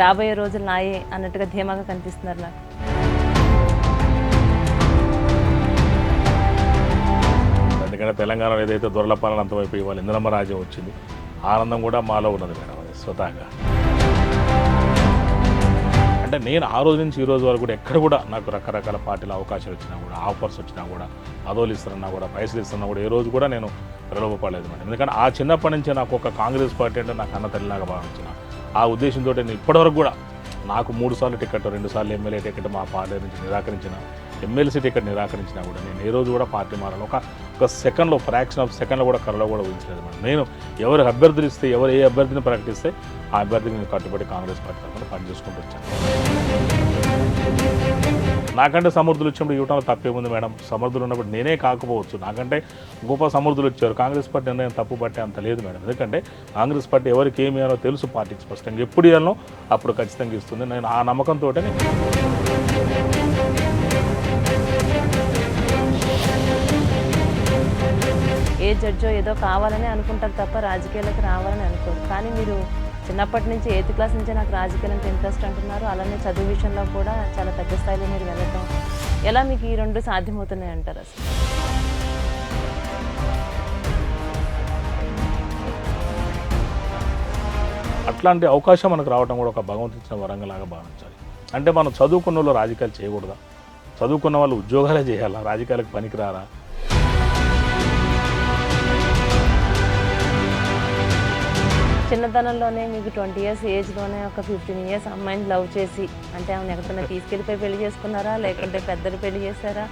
రాబోయే రోజులు నాయే అన్నట్టుగా ధీమాగా కనిపిస్తున్నారు నాకు. ఎందుకంటే తెలంగాణలో ఏదైతే దొరలపాలన అంతమైపోయి వాళ్ళ ఇంద్రమ్మ రాజ్యం వచ్చింది ఆనందం కూడా మాలో ఉన్నది మేడం అది స్వతహాగా. అంటే నేను ఆ రోజు నుంచి ఈ రోజు వరకు కూడా ఎక్కడ కూడా నాకు రకరకాల పార్టీల అవకాశాలు వచ్చినా కూడా ఆఫర్స్ వచ్చినా కూడా పదవులు ఇస్తున్నా కూడా పైసలు ఇస్తున్నా కూడా ఏ రోజు కూడా నేను ప్రలోభపడలేదు మేడం. ఎందుకంటే ఆ చిన్నప్పటి నుంచి నాకు ఒక కాంగ్రెస్ పార్టీ అంటే నాకు అన్న తల్లిలాగా భావించిన ఆ ఉద్దేశంతో నేను ఇప్పటివరకు కూడా నాకు మూడు సార్లు టికెట్ రెండు సార్లు ఎమ్మెల్యే టికెట్ మా పార్టీ నుంచి నిరాకరించిన ఎమ్మెల్యేసిటీ ఇక్కడ నిరాకరించినా కూడా నేను ఏ రోజు కూడా పార్టీ మారాను. ఒక ఒక సెకండ్లో ఫ్రాక్షన్ ఆఫ్ సెకండ్లో కూడా కరలో కూడా ఊహించలేదు మేడం. నేను ఎవరు అభ్యర్థులు ఇస్తే ఎవరు ఏ అభ్యర్థిని ప్రకటిస్తే ఆ అభ్యర్థికి నేను కట్టుబడి కాంగ్రెస్ పార్టీ తరఫున పనిచేసుకుంటూ వచ్చాను. నాకంటే సమర్థులు వచ్చినప్పుడు ఇవ్వటంలో తప్పేముంది మేడం? సమర్థులు ఉన్నప్పుడు నేనే కాకపోవచ్చు. నాకంటే గొప్ప సమర్థులు వచ్చారు. కాంగ్రెస్ పార్టీ నిర్ణయం తప్పు పట్టే అంత లేదు మేడం. ఎందుకంటే కాంగ్రెస్ పార్టీ ఎవరికి ఏమి ఇవ్వాలో తెలుసు పార్టీకి స్పష్టంగా. ఎప్పుడు ఇవ్వాలో అప్పుడు ఖచ్చితంగా ఇస్తుంది. నేను ఆ నమ్మకంతో ఏ జడ్జో ఏదో కావాలని అనుకుంటారు తప్ప రాజకీయాలకు రావాలని అనుకోరు. కానీ మీరు చిన్నప్పటి నుంచి ఎయిత్ క్లాస్ నుంచే నాకు రాజకీయాలు అంటే ఇంట్రెస్ట్ అంటున్నారు. అలానే చదువు విషయంలో కూడా చాలా పెద్ద స్థాయిలో మీరు వెళ్ళటం ఎలా మీకు ఈ రెండు సాధ్యమవుతున్నాయి అంటారు అసలు? అట్లాంటి అవకాశం మనకు రావడం కూడా ఒక భగవంతుడు ఇచ్చిన వరంగలాగా భావించాలి. అంటే మనం చదువుకున్న వాళ్ళు రాజకీయాలు చేయకూడదా? చదువుకున్న వాళ్ళు ఉద్యోగాలే చేయాలా? రాజకీయాలకు పనికిరారా? చిన్నతనంలోనే మీకు ట్వంటీ ఇయర్స్ ఏజ్లోనే ఒక ఫిఫ్టీన్ ఇయర్స్ అమ్మాయిని లవ్ చేసి అంటే ఆమెను ఎక్కడైనా తీసుకెళ్ళిపోయి పెళ్ళి చేసుకున్నారా? లేకుంటే పెద్దలు పెళ్ళి చేశారా?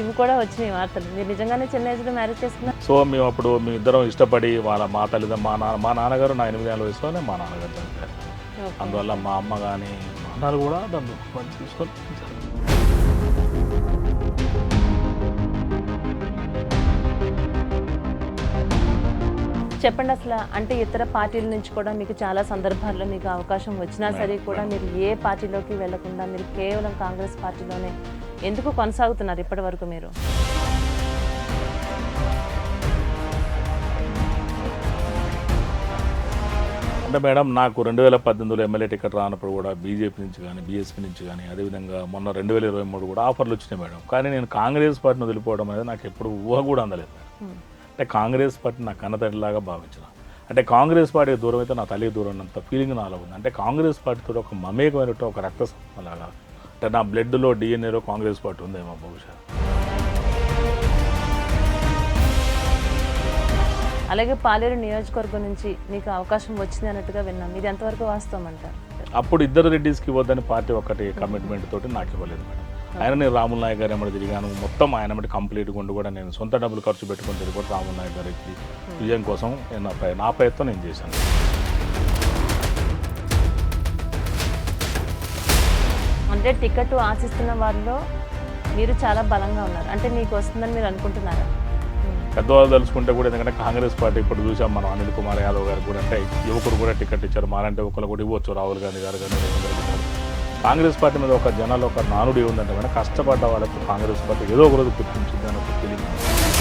ఇవి కూడా వచ్చినాయి వార్తలు. మీరు నిజంగానే చిన్న ఏజ్లో మ్యారేజ్ చేసుకున్నారు? సో మేము అప్పుడు మేము ఇద్దరం ఇష్టపడి వాళ్ళ మా తల్లిదండ్రులు మా నాన్న మా నాన్నగారు నా ఎనిమిది ఏళ్ళ వయసులోనే మా నాన్నగారు చనిపోయారు. అందువల్ల మా అమ్మ కానీ మా అన్నలు కూడా నన్ను మంచి చూసుకొని చెప్పండి అసలు అంటే ఇతర పార్టీల నుంచి కూడా మీకు చాలా సందర్భాల్లో మీకు అవకాశం వచ్చినా సరే కూడా మీరు ఏ పార్టీలోకి వెళ్ళకుండా మీరు కేవలం కాంగ్రెస్ పార్టీలోనే ఎందుకు కొనసాగుతున్నారు ఇప్పటి వరకు మీరు? అంటే మేడం నాకు రెండు వేల పద్దెనిమిదిలో ఎమ్మెల్యే టికెట్ రానప్పుడు కూడా బీజేపీ నుంచి కానీ బీఎస్పీ నుంచి కానీ అదేవిధంగా మొన్న రెండు వేల ఇరవై మూడు కూడా ఆఫర్లు వచ్చినాయి మేడం. కానీ నేను కాంగ్రెస్ పార్టీని వదిలిపోవడం అనేది నాకు ఎప్పుడు ఊహ కూడా అందలేదు మేడం. Hmm. అంటే కాంగ్రెస్ పార్టీ నా కన్నతల్లిలాగా భావించిన. అంటే కాంగ్రెస్ పార్టీ దూరం అయితే నా తల్లి దూరం ఉన్నంత ఫీలింగ్ నాలో ఉంది. అంటే కాంగ్రెస్ పార్టీతో ఒక మమేకమైనట్టు ఒక రక్త సంబంధంలాగా అంటే నా బ్లడ్లో డిఎన్ఏలో కాంగ్రెస్ పార్టీ ఉందేమో బహుశా అలాగే పాలేరు నియోజకవర్గం నుంచి మీకు అవకాశం వచ్చింది అన్నట్టుగా విన్నాం. ఇది ఎంతవరకు వాస్తవం అంటారు? అప్పుడు ఇద్దరు రెడ్డిస్కి ఇవ్వద్దని పార్టీ ఒకటి కమిట్మెంట్ తోటి నాకు ఇవ్వలేదు మేడం. ఆయన నేను రాముల్ నాయక్ గారు ఎమ్మడి తిరిగాను. మొత్తం ఆయన ఎమ్మటి కంప్లీట్ ఉండి కూడా నేను సొంత డబ్బులు ఖర్చు పెట్టుకొని తిరిగి కూడా రాముల్ నాయక్ గారికి విజయం కోసం నేను నా ప్రయ- నా ప్రయత్నం నేను చేశాను. అంటే టికెట్ ఆశిస్తున్న వారిలో మీరు చాలా బలంగా ఉన్నారు. అంటే మీకు వస్తుందని మీరు అనుకుంటున్నారా? పెద్దవాళ్ళు తలుచుకుంటే కూడా ఎందుకంటే కాంగ్రెస్ పార్టీ ఇప్పుడు చూసాం మనం అనిల్ కుమార్ యాదవ్ గారు కూడా అంటే యువకుడు కూడా టికెట్ ఇచ్చారు. మాలాంటి యువకులు కూడా ఇవ్వచ్చు. రాహుల్ గాంధీ గారు కానీ కాంగ్రెస్ పార్టీ మీద ఒక జనాలు ఒక నానుడి ఉందంటే కష్టపడ్డ వాళ్ళకు కాంగ్రెస్ పార్టీ ఏదో ఒక రోజు గుర్తించింది అని ఒక తెలియదు.